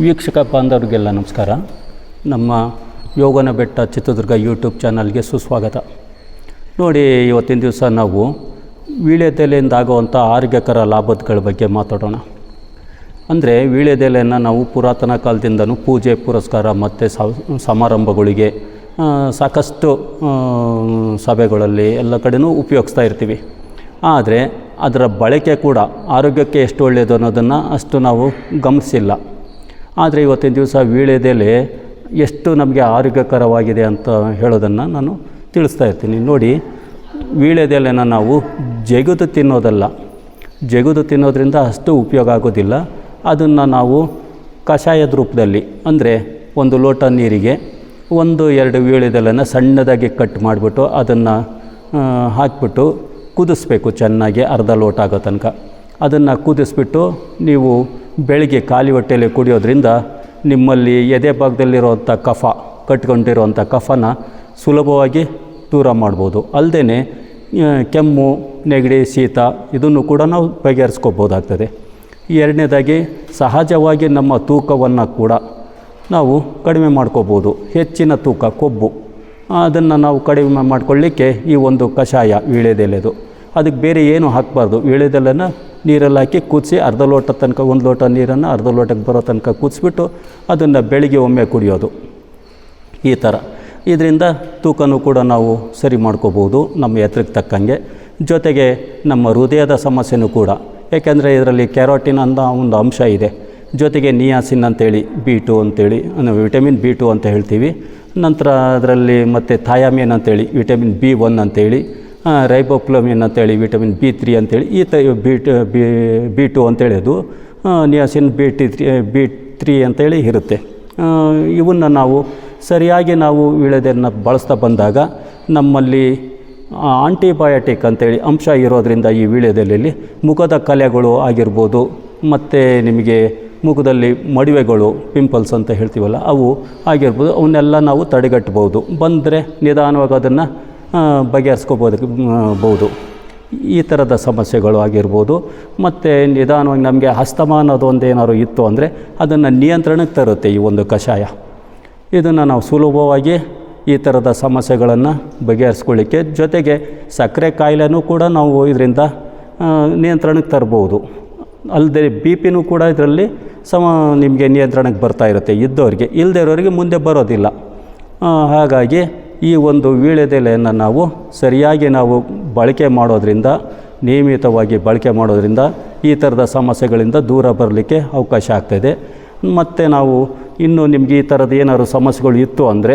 ವೀಕ್ಷಕ ಬಾಂಧವರಿಗೆಲ್ಲ ನಮಸ್ಕಾರ. ನಮ್ಮ ಯೋಗನ ಬೆಟ್ಟ ಚಿತ್ರದುರ್ಗ ಯೂಟ್ಯೂಬ್ ಚಾನಲ್ಗೆ ಸುಸ್ವಾಗತ. ನೋಡಿ, ಇವತ್ತಿನ ದಿವಸ ನಾವು ವೀಳ್ಯದೆಲೆಯಿಂದ ಆಗುವಂಥ ಆರೋಗ್ಯಕರ ಲಾಭದಗಳ ಬಗ್ಗೆ ಮಾತಾಡೋಣ. ಅಂದರೆ, ವೀಳ್ಯದೆಲೆಯನ್ನು ನಾವು ಪುರಾತನ ಕಾಲದಿಂದನೂ ಪೂಜೆ, ಪುರಸ್ಕಾರ ಮತ್ತು ಸಮಾರಂಭಗಳಿಗೆ ಸಾಕಷ್ಟು ಸಭೆಗಳಲ್ಲಿ ಎಲ್ಲ ಕಡೆನೂ ಉಪಯೋಗಿಸ್ತಾ ಇರ್ತೀವಿ. ಆದರೆ, ಅದರ ಬಳಕೆ ಕೂಡ ಆರೋಗ್ಯಕ್ಕೆ ಎಷ್ಟು ಒಳ್ಳೆಯದು ಅನ್ನೋದನ್ನು ಅಷ್ಟು ನಾವು ಗಮನಿಸಿಲ್ಲ. ಆದರೆ ಇವತ್ತಿನ ದಿವಸ ವೀಳ್ಯದೆಲೆ ಎಷ್ಟು ನಮಗೆ ಆರೋಗ್ಯಕರವಾಗಿದೆ ಅಂತ ಹೇಳೋದನ್ನು ನಾನು ತಿಳಿಸ್ತಾ ಇರ್ತೀನಿ. ನೋಡಿ, ವೀಳ್ಯದೆಲೆನ ನಾವು ಜಗಿದು ತಿನ್ನೋದಲ್ಲ. ಜಗಿದು ತಿನ್ನೋದ್ರಿಂದ ಅಷ್ಟು ಉಪಯೋಗ ಆಗೋದಿಲ್ಲ. ಅದನ್ನು ನಾವು ಕಷಾಯದ ರೂಪದಲ್ಲಿ, ಅಂದರೆ ಒಂದು ಲೋಟ ನೀರಿಗೆ ಒಂದು ಎರಡು ವೀಳ್ಯದೆಲೆನ ಸಣ್ಣದಾಗಿ ಕಟ್ ಮಾಡಿಬಿಟ್ಟು ಅದನ್ನು ಹಾಕಿಬಿಟ್ಟು ಕುದಿಸ್ಬೇಕು ಚೆನ್ನಾಗಿ ಅರ್ಧ ಲೋಟ ಆಗೋ ತನಕ. ಅದನ್ನು ಕುದಿಸ್ಬಿಟ್ಟು ನೀವು ಬೆಳಿಗ್ಗೆ ಖಾಲಿ ಹೊಟ್ಟೆಯಲ್ಲಿ ಕುಡಿಯೋದ್ರಿಂದ ನಿಮ್ಮಲ್ಲಿ ಎದೆ ಭಾಗದಲ್ಲಿರುವಂಥ ಕಫ, ಕಟ್ಕೊಂಡಿರುವಂಥ ಕಫನ ಸುಲಭವಾಗಿ ದೂರ ಮಾಡ್ಬೋದು. ಅಲ್ಲದೆ ಕೆಮ್ಮು, ನೆಗಡಿ, ಶೀತ ಇದನ್ನು ಕೂಡ ನಾವು ಬಗೆಹರಿಸ್ಕೋಬೋದಾಗ್ತದೆ. ಎರಡನೇದಾಗಿ, ಸಹಜವಾಗಿ ನಮ್ಮ ತೂಕವನ್ನು ಕೂಡ ನಾವು ಕಡಿಮೆ ಮಾಡ್ಕೋಬೋದು. ಹೆಚ್ಚಿನ ತೂಕ ಕೊಬ್ಬು. ಅದನ್ನು ನಾವು ಕಡಿಮೆ ಮಾಡಿಕೊಳ್ಳಿಕ್ಕೆ ಈ ಒಂದು ಕಷಾಯ ವೀಳ್ಯದೆಲೆದು. ಅದಕ್ಕೆ ಬೇರೆ ಏನು ಹಾಕಬಾರ್ದು. ವೀಳ್ಯದೆಲೆನ ನೀರಲ್ಲಿ ಹಾಕಿ ಕುದಿಸಿ ಅರ್ಧ ಲೋಟ ತನಕ, ಒಂದು ಲೋಟ ನೀರನ್ನು ಅರ್ಧ ಲೋಟಕ್ಕೆ ಬರೋ ತನಕ ಕುದಿಸ್ಬಿಟ್ಟು ಅದನ್ನು ಬೆಳಿಗ್ಗೆ ಒಮ್ಮೆ ಕುಡಿಯೋದು. ಈ ಥರ. ಇದರಿಂದ ತೂಕನೂ ಕೂಡ ನಾವು ಸರಿ ಮಾಡ್ಕೋಬೋದು ನಮ್ಮ ಎತ್ತರಕ್ಕೆ ತಕ್ಕಂಗೆ. ಜೊತೆಗೆ ನಮ್ಮ ಹೃದಯದ ಸಮಸ್ಯೆನೂ ಕೂಡ. ಏಕೆಂದರೆ ಇದರಲ್ಲಿ ಕ್ಯಾರೋಟಿನ್ ಅಂತ ಒಂದು ಅಂಶ ಇದೆ. ಜೊತೆಗೆ ನಿಯಾಸಿನ್ ಅಂತೇಳಿ, ಬಿ ಟು ಅಂತೇಳಿ ವಿಟಮಿನ್ ಬಿ ಟು ಅಂತ ಹೇಳ್ತೀವಿ. ನಂತರ ಅದರಲ್ಲಿ ಮತ್ತು ಥಾಯಾಮಿನ್ ಅಂತೇಳಿ, ವಿಟಮಿನ್ ಬಿ ಒನ್ ಅಂತೇಳಿ ರೈಬೋಪ್ಲಮಿನ್ ಅಂತೇಳಿ, ವಿಟಮಿನ್ ಬಿ ತ್ರೀ ಅಂತೇಳಿ, ಈ ತ, ಬಿ ಬಿ ಬಿ ಟು ಅಂತೇಳಿದು niacin B T three B three ಅಂತೇಳಿ ಇರುತ್ತೆ. ಇವನ್ನು ನಾವು ಸರಿಯಾಗಿ ನಾವು ವಿಳೆದನ್ನು ಬಳಸ್ತಾ ಬಂದಾಗ ನಮ್ಮಲ್ಲಿ ಆಂಟಿಬಯೋಟಿಕ್ ಅಂತೇಳಿ ಅಂಶ ಇರೋದರಿಂದ ಈ ವೀಳ್ಯದೆಲೆಯಲ್ಲಿ ಮುಖದ ಕಲೆಗಳು ಆಗಿರ್ಬೋದು, ಮತ್ತು ನಿಮಗೆ ಮುಖದಲ್ಲಿ ಮಡಿವೆಗಳು ಪಿಂಪಲ್ಸ್ ಅಂತ ಹೇಳ್ತೀವಲ್ಲ, ಅವು ಆಗಿರ್ಬೋದು, ಅವನ್ನೆಲ್ಲ ನಾವು ತಡೆಗಟ್ಟಬಹುದು ಬಂದರೆ ನಿಧಾನವಾಗಿ ಅದನ್ನು ಬಗೆಹರಿಸ್ಕೋಬೋದು ಬಹುದು. ಈ ಥರದ ಸಮಸ್ಯೆಗಳು ಆಗಿರ್ಬೋದು, ಮತ್ತು ನಿಧಾನವಾಗಿ ನಮಗೆ ಹಸ್ತಮ ಅನ್ನೋದು ಒಂದು ಏನಾದ್ರು ಇತ್ತು ಅಂದರೆ ಅದನ್ನು ನಿಯಂತ್ರಣಕ್ಕೆ ತರುತ್ತೆ ಈ ಒಂದು ಕಷಾಯ. ಇದನ್ನು ನಾವು ಸುಲಭವಾಗಿ ಈ ಥರದ ಸಮಸ್ಯೆಗಳನ್ನು ಬಗೆಹರಿಸ್ಕೊಳ್ಳಿಕ್ಕೆ ಜೊತೆಗೆ ಸಕ್ಕರೆ ಕಾಯಿಲೆನೂ ಕೂಡ ನಾವು ಇದರಿಂದ ನಿಯಂತ್ರಣಕ್ಕೆ ತರ್ಬೋದು. ಅಲ್ಲದೆ ಬಿ ಪಿನೂ ಕೂಡ ಇದರಲ್ಲಿ ಸಮ, ನಿಮಗೆ ನಿಯಂತ್ರಣಕ್ಕೆ ಬರ್ತಾ ಇರುತ್ತೆ ಇದ್ದವರಿಗೆ ಇಲ್ಲದೇ ಇರೋರಿಗೆ ಮುಂದೆ ಬರೋದಿಲ್ಲ. ಹಾಗಾಗಿ ಈ ಒಂದು ವೀಳ್ಯದೆಲೆಯನ್ನು ನಾವು ಸರಿಯಾಗಿ ನಾವು ಬಳಕೆ ಮಾಡೋದ್ರಿಂದ, ನಿಯಮಿತವಾಗಿ ಬಳಕೆ ಮಾಡೋದ್ರಿಂದ ಈ ಥರದ ಸಮಸ್ಯೆಗಳಿಂದ ದೂರ ಬರಲಿಕ್ಕೆ ಅವಕಾಶ ಆಗ್ತಾಯಿದೆ ಮತ್ತು ನಾವು ಇನ್ನು ನಿಮಗೆ ಈ ಥರದ ಏನಾದರೂ ಸಮಸ್ಯೆಗಳು ಇತ್ತು ಅಂದರೆ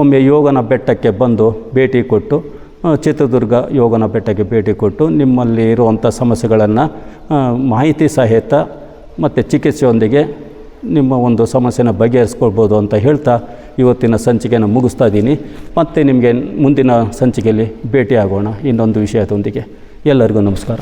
ಒಮ್ಮೆ ಯೋಗನ ಬೆಟ್ಟಕ್ಕೆ ಬಂದು ಭೇಟಿ ಕೊಟ್ಟು ಚಿತ್ರದುರ್ಗ ಯೋಗನ ಬೆಟ್ಟಕ್ಕೆ ಭೇಟಿ ಕೊಟ್ಟು ನಿಮ್ಮಲ್ಲಿ ಇರುವಂಥ ಸಮಸ್ಯೆಗಳನ್ನು ಮಾಹಿತಿ ಸಹಿತ ಮತ್ತು ಚಿಕಿತ್ಸೆಯೊಂದಿಗೆ ನಿಮ್ಮ ಒಂದು ಸಮಸ್ಯೆನ ಬಗೆಹರಿಸ್ಕೊಳ್ಬೋದು ಅಂತ ಹೇಳ್ತಾ ಇವತ್ತಿನ ಸಂಚಿಕೆನ ಮುಗಿಸ್ತಾ ಇದ್ದೀನಿ. ಮತ್ತು ನಿಮಗೆ ಮುಂದಿನ ಸಂಚಿಕೆಯಲ್ಲಿ ಭೇಟಿಯಾಗೋಣ. ಇನ್ನೊಂದು ವಿಷಯದೊಂದಿಗೆ. ಎಲ್ಲರಿಗೂ ನಮಸ್ಕಾರ.